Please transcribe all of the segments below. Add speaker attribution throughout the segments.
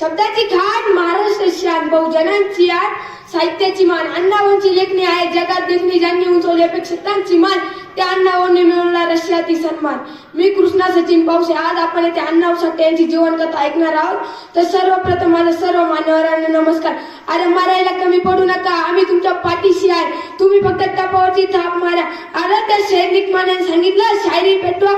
Speaker 1: शब्दाची घाट महाराष्ट्र शान बहुजनांची आत साहित्याची मान अण्णाभाऊंची लेखणी आहे. जगात देखणी ज्यांनी उंचवली अपेक्षितांची मान त्या अण्णाभाऊंनी मिळवला रशियातील सन्मान. मी कृष्णा सचिन पावसे. आज आपण येथे अण्णाभाऊ साठे यांची जीवनकथा ऐकणार आहोत. तर सर्वप्रथम माझा सर्व मान्यवरांना नमस्कार. अरे मारायला कमी पडू नका. आम्ही तुमच्या पाठीशी आहे. तुम्ही फक्त टपावरची थाप मारा. अरे त्या सैनिक माने सांगितलं शायरी पेटवा.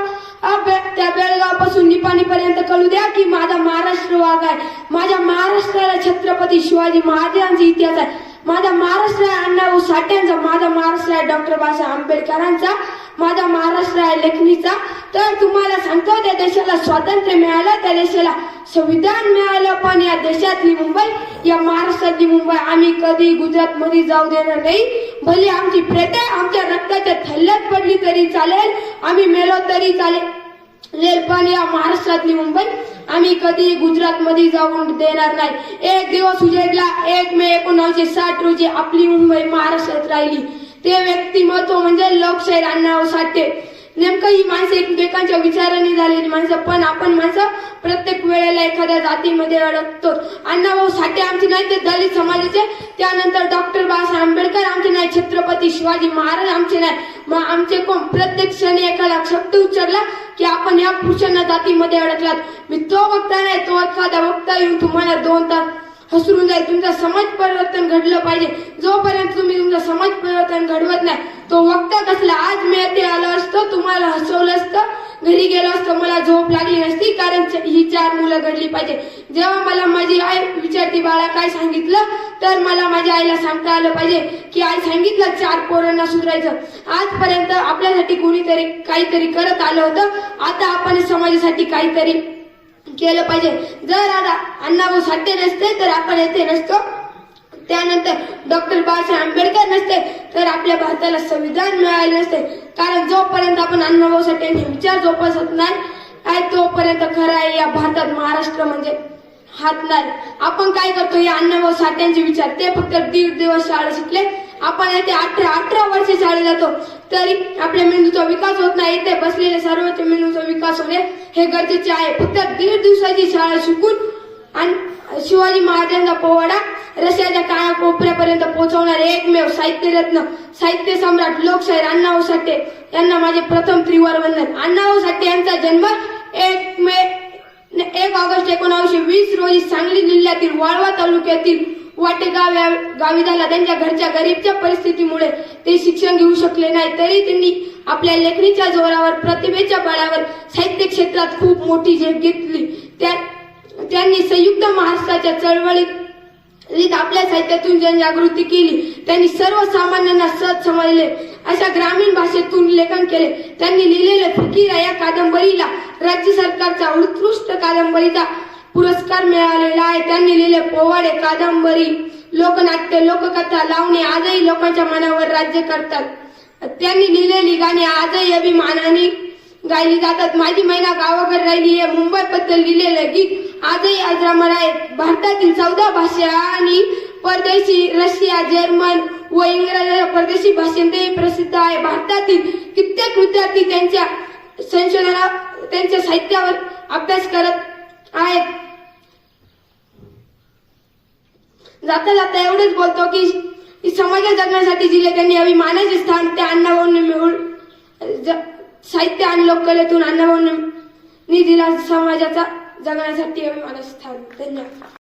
Speaker 1: बे- त्या बेळगावपासून निपाणीपर्यंत कळू द्या की माझा महाराष्ट्र वाघ आहे. माझ्या महाराष्ट्राला छत्रपती शिवाजी महाराजांचा इतिहास आहे. माझा महाराष्ट्र आहे अण्णाभाऊ साठ्यांचा माझा महाराष्ट्र आहे डॉक्टर बाबासाहेब आंबेडकरांचा माझा महाराष्ट्र आहे लेखणीचा. तर तुम्हाला सांगतो त्या देशाला स्वातंत्र्य मिळालं त्या देशाला संविधान मिळालं पण या देशातली मुंबई या महाराष्ट्रातली मुंबई आम्ही कधी गुजरातमध्ये जाऊ देणार नाही. भले आमची प्रेत आमच्या रक्ताच्या थल्ल्यात पडली तरी चालेल. आम्ही मेलो तरी चालेल. पण या महाराष्ट्रातली मुंबई आम्ही कधी गुजरात मध्ये जाऊन देणार नाही. एक दिवस उजेडला एक मे एकोणीसशे साठ रोजी आपली मुंबई महाराष्ट्रात राहिली. ते व्यक्तिमत्व म्हणजे लोकशाही अण्णाभाऊ साठे नेमकं ही माणसं एकमेकांच्या विचाराने झालेली माणसं पण आपण माणसं प्रत्येक वेळेला एखाद्या जातीमध्ये अडकतो. अण्णाभाऊ साठे आमचे नाही ते दलित समाजाचे. त्यानंतर डॉक्टर बाबासाहेब आंबेडकर आमचे नाही छत्रपती शिवाजी महाराज आमचे नाही मग आमचे कोण? प्रत्येक क्षणी एखादा शब्द उच्चारला की आपण या पुरुषांना जातीमध्ये अडकलात. मी तो बघता नाही तो एखादा बघता येऊन तुम्हाला दोन तास हसरून जाईल. तुमचं समाज परिवर्तन घडलं पाहिजे. जोपर्यंत तुम्ही तुमचं समाज परिवर्तन घडवत नाही तो वक्ता कसला? आज मी येथे आलो असतं तुम्हाला हसवलं असतं घरी गेलो असतं मला झोप लागली नसती कारण च- ही चार मुलं घडली पाहिजे. जेव्हा मला माझी आई विचारती बाळा काय सांगितलं? तर मला माझ्या आईला सांगता आलं पाहिजे की आई सांगितलं चार पोरांना सुधारायचं. आजपर्यंत आपल्यासाठी कोणीतरी काहीतरी करत आलं होतं. आता आपण समाजासाठी काहीतरी केलं पाहिजे. जर आता अण्णाभाऊ साठे नसते तर आपण येथे नसतो. त्यानंतर डॉक्टर बाबासाहेब आंबेडकर नसते तर आपल्या भारताला संविधान मिळाले नसते. कारण जोपर्यंत आपण अण्णाभाऊ साठे यांचे विचार जोपासत नाही काय तोपर्यंत खरं आहे या भारतात महाराष्ट्र म्हणजे हात नाही आपण काय करतो या अण्णाभाऊ साठ्यांचे विचार. ते फक्त दीड दिवस शाळा शिकले. आपण येथे अठरा अठरा वर्ष शाळेत जातो. तरी आपल्या मेंदूचा विकास होत नाही. इथे बसलेले सर्वच मेंदूचा विकास होणे हे गरजेचे आहे. फक्त दीड दिवसाची शाळा शिकून आणि शिवाजी महाराजांचा पोवाडा रशियाच्या काळा कोपऱ्यापर्यंत पोहोचवणारे एकमेव साहित्यरत्न साहित्य सम्राट लोकशाहीर अण्णाभाऊ साठे यांना माझे प्रथम त्रिवार वंदन अण्णाभाऊ साठे यांचा जन्म एक मे एक ऑगस्ट एकोणावीसशे वीस रोजी सांगली जिल्ह्यातील वाळवा तालुक्यातील वाटेगाव या गावी झाला त्यांच्या घरच्या गरीबच्या परिस्थितीमुळे ते शिक्षण घेऊ शकले नाही. तरी त्यांनी आपल्या लेखणीच्या जोरावर प्रतिभेच्या बळावर साहित्य क्षेत्रात खूप मोठी झेप घेतली. त्या त्यांनी संयुक्त महाराष्ट्राच्या चळवळीत आपल्या साहित्यातून जनजागृती केली. त्यांनी सर्वसामान्यांना सहज समजले. अशा ग्रामीण भाषेतून लेखन केले. त्यांनी लिहिलेले फिकिरा या कादंबरीला राज्य सरकारचा उत्कृष्ट कादंबरीचा पुरस्कार मिळालेला आहे. त्यांनी लिहिले पोवाडे कादंबरी लोकनाट्य लोककथा लावणे आजही लोकांच्या मनावर राज्य करतात. त्यांनी लिहिलेली गाणी आजही अभिमानाने गायली जातात. माझी महिना गावाकडे राहिली आहे. मुंबई बद्दल लिहिलेलं गीत आजही अजरामर आहे. भारतातील चौदा भाषा आणि परदेशी रशिया जर्मन व इंग्रजी परदेशी भाषेतही प्रसिद्ध आहे. भारतातील कित्येक विद्यार्थी त्यांच्या संशोधना त्यांच्या साहित्यावर अभ्यास करत आहेत. जाता जाता एवढेच बोलतो की समाजात जगण्यासाठी दिले त्यांनी अभिमानाचे स्थान त्या अण्णाभाऊंनी मिळून ज- साहित्य आणि लोककलेतून अण्णाभाऊंनी दिला समाजाचा जगण्यासाठी अभिमानाचे स्थान धन्यवाद.